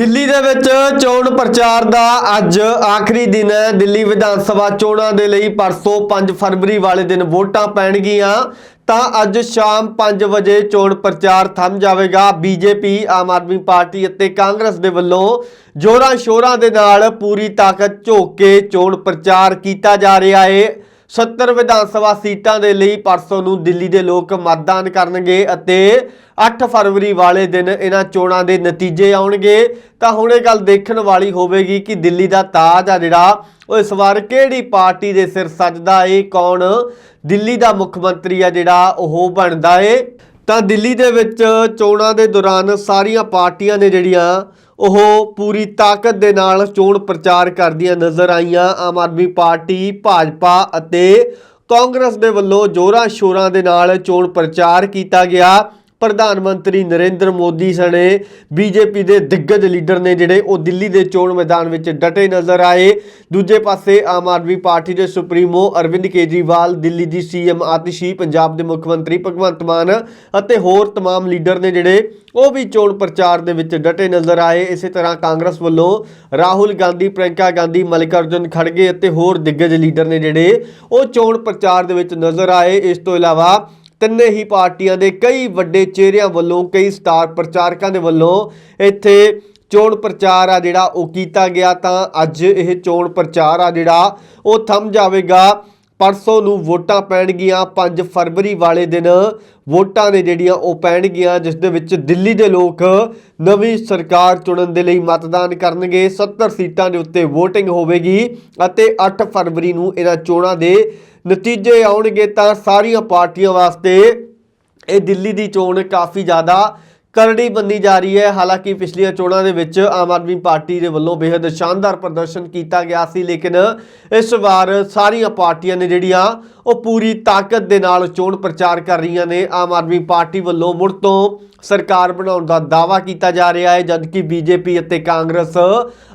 ਦਿੱਲੀ ਦੇ ਵਿੱਚ ਚੋਣ ਪ੍ਰਚਾਰ ਦਾ ਅੱਜ ਆਖਰੀ ਦਿਨ ਹੈ। ਦਿੱਲੀ ਵਿਧਾਨ ਸਭਾ ਚੋਣਾਂ ਦੇ ਲਈ ਪਰਸੋਂ 5 ਫਰਵਰੀ ਵਾਲੇ ਦਿਨ ਵੋਟਾਂ ਪੈਣਗੀਆਂ। ਤਾਂ ਅੱਜ ਸ਼ਾਮ 5 ਵਜੇ ਚੋਣ ਪ੍ਰਚਾਰ ਥੰਮ ਜਾਵੇਗਾ। ਬੀਜੇਪੀ, ਆਮ ਆਦਮੀ ਪਾਰਟੀ ਅਤੇ ਕਾਂਗਰਸ ਦੇ ਵੱਲੋਂ ਜੋਰਾਂ ਸ਼ੋਰਾਂ ਦੇ ਨਾਲ ਪੂਰੀ ਤਾਕਤ ਝੋਕ ਕੇ ਚੋਣ ਪ੍ਰਚਾਰ ਕੀਤਾ ਜਾ ਰਿਹਾ ਹੈ। 70 ਵਿਧਾਨ ਸਭਾ ਸੀਟਾਂ ਦੇ ਲਈ ਪਰਸੋਂ ਨੂੰ ਦਿੱਲੀ ਦੇ ਲੋਕ ਮਤਦਾਨ ਕਰਨਗੇ ਅਤੇ 8 ਫਰਵਰੀ ਵਾਲੇ ਦਿਨ ਇਹਨਾਂ ਚੋਣਾਂ ਦੇ ਨਤੀਜੇ ਆਉਣਗੇ। ਤਾਂ ਹੁਣ ਇਹ ਗੱਲ ਦੇਖਣ ਵਾਲੀ ਹੋਵੇਗੀ ਕਿ ਦਿੱਲੀ ਦਾ ਤਾਜ ਆ ਜਿਹੜਾ, ਉਹ ਇਸ ਵਾਰ ਕਿਹੜੀ ਪਾਰਟੀ ਦੇ ਸਿਰ ਸੱਜਦਾ ਏ ਕੌਣ? ਦਿੱਲੀ ਦਾ ਮੁੱਖ ਮੰਤਰੀ ਆ ਜਿਹੜਾ, ਉਹ ਬਣਦਾ ਏ ਤਾਂ ਦਿੱਲੀ ਦੇ ਵਿੱਚ ਚੋਣਾਂ ਦੇ ਦੌਰਾਨ ਸਾਰੀਆਂ ਪਾਰਟੀਆਂ ਨੇ ਜਿਹੜੀਆਂ ਉਹ ਪੂਰੀ ਤਾਕਤ ਦੇ ਨਾਲ ਚੋਣ ਪ੍ਰਚਾਰ ਕਰਦੀਆਂ ਨਜ਼ਰ ਆਈਆਂ। ਆਮ ਆਦਮੀ ਪਾਰਟੀ, ਭਾਜਪਾ ਅਤੇ ਕਾਂਗਰਸ ਦੇ ਵੱਲੋਂ ਜੋਰਾਂ ਸ਼ੋਰਾਂ ਦੇ ਨਾਲ ਚੋਣ ਪ੍ਰਚਾਰ ਕੀਤਾ ਗਿਆ। ਪ੍ਰਧਾਨ ਮੰਤਰੀ ਨਰਿੰਦਰ ਮੋਦੀ ਸਣੇ ਬੀਜੇਪੀ ਦੇ ਦਿੱਗਜ ਲੀਡਰ ਨੇ ਜਿਹੜੇ ਉਹ ਦਿੱਲੀ ਦੇ ਚੋਣ ਮੈਦਾਨ ਵਿੱਚ ਡਟੇ ਨਜ਼ਰ ਆਏ ਦੂਜੇ ਪਾਸੇ ਆਮ ਆਦਮੀ ਪਾਰਟੀ ਦੇ ਸੁਪਰੀਮੋ ਅਰਵਿੰਦ ਕੇਜਰੀਵਾਲ ਦਿੱਲੀ ਦੀ ਸੀਐਮ ਆਤਿਸ਼ੀ ਪੰਜਾਬ ਦੇ ਮੁੱਖ ਮੰਤਰੀ ਭਗਵੰਤ ਮਾਨ ਅਤੇ ਹੋਰ तमाम ਲੀਡਰ ਨੇ ਜਿਹੜੇ ਉਹ ਵੀ ਚੋਣ ਪ੍ਰਚਾਰ ਦੇ ਵਿੱਚ ਡਟੇ ਨਜ਼ਰ ਆਏ ਇਸੇ ਤਰ੍ਹਾਂ ਕਾਂਗਰਸ ਵੱਲੋਂ ਰਾਹੁਲ ਗਾਂਧੀ ਪ੍ਰਿਯੰਕਾ ਗਾਂਧੀ ਮਲਿਕਾਰਜੁਨ ਖੜਗੇ ਅਤੇ ਹੋਰ ਦਿੱਗਜ ਲੀਡਰ ਨੇ ਜਿਹੜੇ ਉਹ ਚੋਣ ਪ੍ਰਚਾਰ ਦੇ ਵਿੱਚ ਨਜ਼ਰ ਆਏ ਇਸ ਤੋਂ ਇਲਾਵਾ ਤਿੰਨੇ ਹੀ ਪਾਰਟੀਆਂ ਦੇ ਕਈ ਵੱਡੇ ਚਿਹਰਿਆਂ ਵੱਲੋਂ, ਕਈ ਸਟਾਰ ਪ੍ਰਚਾਰਕਾਂ ਦੇ ਵੱਲੋਂ ਇੱਥੇ ਚੋਣ ਪ੍ਰਚਾਰ ਆ ਜਿਹੜਾ ਉਹ ਕੀਤਾ ਗਿਆ। ਤਾਂ ਅੱਜ ਇਹ ਚੋਣ ਪ੍ਰਚਾਰ ਆ ਜਿਹੜਾ, ਉਹ ਥੰਮ ਜਾਵੇਗਾ ਪਰਸੋਂ ਨੂੰ ਵੋਟਾਂ ਪੈਣਗੀਆਂ 5 ਫਰਵਰੀ ਵਾਲੇ ਦਿਨ ਵੋਟਾਂ ਨੇ ਜਿਹੜੀਆਂ ਉਹ ਪੈਣਗੀਆਂ, ਜਿਸ ਦੇ ਵਿੱਚ ਦਿੱਲੀ ਦੇ ਲੋਕ ਨਵੀਂ ਸਰਕਾਰ ਚੁਣਨ ਦੇ ਲਈ ਮਤਦਾਨ ਕਰਨਗੇ। 70 ਸੀਟਾਂ ਦੇ ਉੱਤੇ VOTING ਹੋਵੇਗੀ ਅਤੇ 8 ਫਰਵਰੀ ਨੂੰ ਇਹਨਾਂ ਚੋਣਾਂ ਦੇ ਨਤੀਜੇ ਆਉਣਗੇ। ਤਾਂ ਸਾਰੀਆਂ ਪਾਰਟੀਆਂ ਵਾਸਤੇ ਇਹ ਦਿੱਲੀ ਦੀ ਚੋਣ ਕਾਫੀ ਜ਼ਿਆਦਾ ਕਰੜੀ ਬੰਦੀ ਜਾ ਰਹੀ ਹੈ। ਹਾਲਾਂਕਿ ਪਿਛਲੀਆਂ ਚੋਣਾਂ ਦੇ ਵਿੱਚ ਆਮ ਆਦਮੀ ਪਾਰਟੀ ਦੇ ਵੱਲੋਂ ਬੇहद ਸ਼ਾਨਦਾਰ ਪ੍ਰਦਰਸ਼ਨ ਕੀਤਾ ਗਿਆ ਸੀ, ਲੇਕਿਨ ਇਸ ਵਾਰ ਸਾਰੀਆਂ ਪਾਰਟੀਆਂ ਨੇ ਜਿਹੜੀਆਂ ਉਹ ਪੂਰੀ ਤਾਕਤ ਦੇ ਨਾਲ ਚੋਣ ਪ੍ਰਚਾਰ ਕਰ ਰਹੀਆਂ ਨੇ। ਆਮ ਆਦਮੀ ਪਾਰਟੀ ਵੱਲੋਂ ਮੁੜ ਤੋਂ ਸਰਕਾਰ ਬਣਾਉਣ ਦਾ ਦਾਅਵਾ ਕੀਤਾ ਜਾ ਰਿਹਾ ਹੈ, ਜਦਕਿ ਬੀਜੇਪੀ ਅਤੇ ਕਾਂਗਰਸ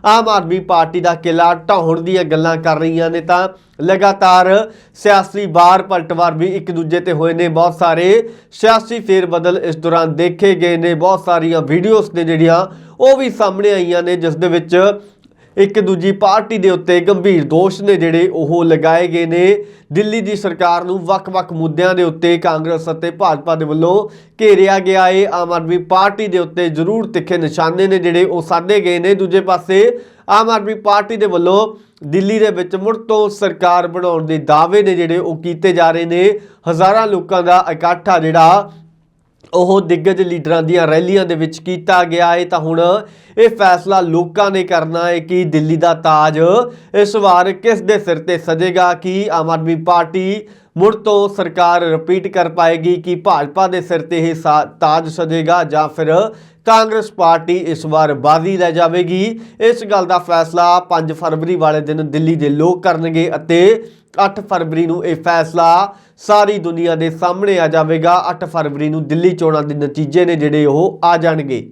ਆਮ ਆਦਮੀ ਪਾਰਟੀ ਦਾ ਕਿਲਾ ਢਾਉਣ ਦੀਆਂ ਗੱਲਾਂ ਕਰ ਰਹੀਆਂ ਨੇ ਤਾਂ ਲਗਾਤਾਰ ਸਿਆਸੀ ਬਾਰ ਪਲਟਵਾਰ ਵੀ ਇੱਕ ਦੂਜੇ ਤੇ ਹੋਏ ਨੇ। ਬਹੁਤ ਸਾਰੇ ਸਿਆਸੀ ਫੇਰ ਬਦਲ ਇਸ ਦੌਰਾਨ ਦੇਖੇ ਗਏ ਨੇ। ਬਹੁਤ ਸਾਰੀਆਂ ਵੀਡੀਓਜ਼ ਨੇ ਜਿਹੜੀਆਂ ਉਹ ਵੀ ਸਾਹਮਣੇ ਆਈਆਂ ਨੇ, ਜਿਸ ਦੇ ਵਿੱਚ ਇੱਕ ਦੂਜੀ ਪਾਰਟੀ ਦੇ ਉੱਤੇ ਗੰਭੀਰ ਦੋਸ਼ ਨੇ ਜਿਹੜੇ ਉਹ ਲਗਾਏ ਗਏ ਨੇ। ਦਿੱਲੀ ਦੀ ਸਰਕਾਰ ਨੂੰ ਵੱਖ-ਵੱਖ ਮੁੱਦਿਆਂ ਦੇ ਉੱਤੇ ਕਾਂਗਰਸ ਅਤੇ ਭਾਜਪਾ ਦੇ ਵੱਲੋਂ ਘੇਰਿਆ ਗਿਆ ਏ। ਆਮ ਆਦਮੀ ਪਾਰਟੀ ਦੇ ਉੱਤੇ ਜ਼ਰੂਰ ਤਿੱਖੇ ਨਿਸ਼ਾਨੇ ਨੇ ਜਿਹੜੇ ਉਹ ਸਾਧੇ ਗਏ ਨੇ। ਦੂਜੇ ਪਾਸੇ, ਆਮ ਆਦਮੀ ਪਾਰਟੀ ਦੇ ਵੱਲੋਂ ਦਿੱਲੀ ਦੇ ਵਿੱਚ ਮੁੜ ਤੋਂ ਸਰਕਾਰ ਬਣਾਉਣ ਦੇ ਦਾਅਵੇ ਨੇ ਜਿਹੜੇ ਉਹ ਕੀਤੇ ਜਾ ਰਹੇ ਨੇ। ਹਜ਼ਾਰਾਂ ਲੋਕਾਂ ਦਾ ਇਕੱਠ ਜਿਹੜਾ ਉਹ ਦਿੱਗਜ ਲੀਡਰਾਂ ਦੀਆਂ ਰੈਲੀਆਂ ਦੇ ਵਿੱਚ ਕੀਤਾ ਗਿਆ ਹੈ ਤਾਂ ਹੁਣ ਇਹ ਫੈਸਲਾ ਲੋਕਾਂ ਨੇ ਕਰਨਾ ਹੈ ਕਿ ਦਿੱਲੀ ਦਾ ਤਾਜ ਇਸ ਵਾਰ ਕਿਸ ਦੇ ਸਿਰ ਤੇ ਸਜੇਗਾ, ਕਿ ਆਮ ਆਦਮੀ ਪਾਰਟੀ ਮੁੜ ਤੋਂ ਸਰਕਾਰ ਰਿਪੀਟ ਕਰ ਪਾਏਗੀ ਕਿ ਭਾਜਪਾ ਦੇ ਸਿਰ ਤੇ ਇਹ ਸਾ- ਤਾਜ ਸਜੇਗਾ ਜਾਂ ਫਿਰ ਕਾਂਗਰਸ ਪਾਰਟੀ ਇਸ ਵਾਰ ਬਾਜ਼ੀ ਲੈ ਜਾਵੇਗੀ। ਇਸ ਗੱਲ ਦਾ ਫੈਸਲਾ 5 ਫਰਵਰੀ ਵਾਲੇ ਦਿਨ ਦਿੱਲੀ ਦੇ ਲੋਕ ਕਰਨਗੇ ਅਤੇ 8 ਫਰਵਰੀ ਨੂੰ ਇਹ ਫੈਸਲਾ ਸਾਰੀ ਦੁਨੀਆ ਦੇ ਸਾਹਮਣੇ ਆ ਜਾਵੇਗਾ। 8 ਫਰਵਰੀ ਨੂੰ ਦਿੱਲੀ ਚੋਣਾਂ ਦੇ ਨਤੀਜੇ ਨੇ ਜਿਹੜੇ ਉਹ ਆ ਜਾਣਗੇ।